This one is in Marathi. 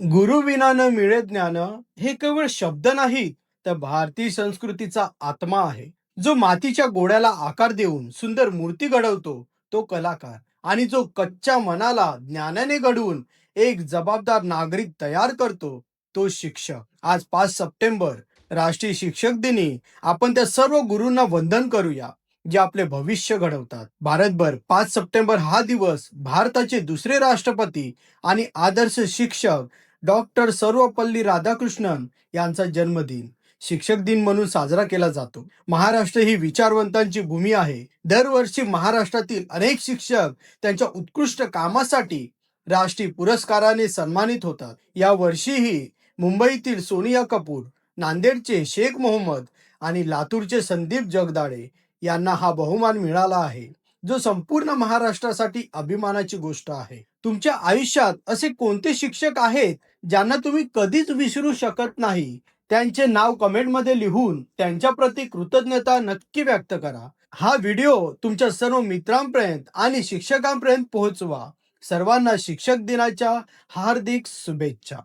गुरु विना न मिळे ज्ञान हे केवळ शब्द नाही तर भारतीय संस्कृतीचा आत्मा आहे. जो मातीच्या गोड्याला आकार देऊन सुंदर मूर्ती घडवतो तो कलाकार आणि जो कच्च्या मनाला ज्ञानाने घडवून एक जबाबदार नागरिक तयार करतो तो शिक्षक. आज पाच सप्टेंबर राष्ट्रीय शिक्षक दिनी. आपण त्या सर्व गुरूंना वंदन करूया जे आपले भविष्य घडवतात. भारतभर पाच सप्टेंबर हा दिवस भारताचे दुसरे राष्ट्रपती आणि आदर्श शिक्षक डॉक्टर सर्वपल्ली राधाकृष्णन यांचा जन्मदिन. शिक्षक दिन म्हणून साजरा केला जातो. महाराष्ट्र ही विचारवंतांची भूमी आहे. दरवर्षी महाराष्ट्रातील अनेक शिक्षक त्यांच्या उत्कृष्ट कामासाठी राष्ट्रीय पुरस्काराने सन्मानित होतात. या वर्षीही मुंबईतील सोनिया कपूर नांदेडचे शेख मोहम्मद आणि लातूरचे संदीप जगदाळे यांना हा बहुमान मिळाला आहे. जो संपूर्ण महाराष्ट्रासाठी अभिमानाची गोष्ट आहे. तुमच्या आयुष्यात असे कोणते शिक्षक आहेत ज्यांना तुम्ही कधीच विसरू शकत नाही? त्यांचे नाव कमेंटमध्ये लिहून त्यांच्या प्रती कृतज्ञता नक्की व्यक्त करा. हा व्हिडिओ तुमच्या सर्व मित्रांपर्यंत आणि शिक्षकांपर्यंत पोहोचवा. सर्वांना शिक्षक दिनाच्या हार्दिक शुभेच्छा.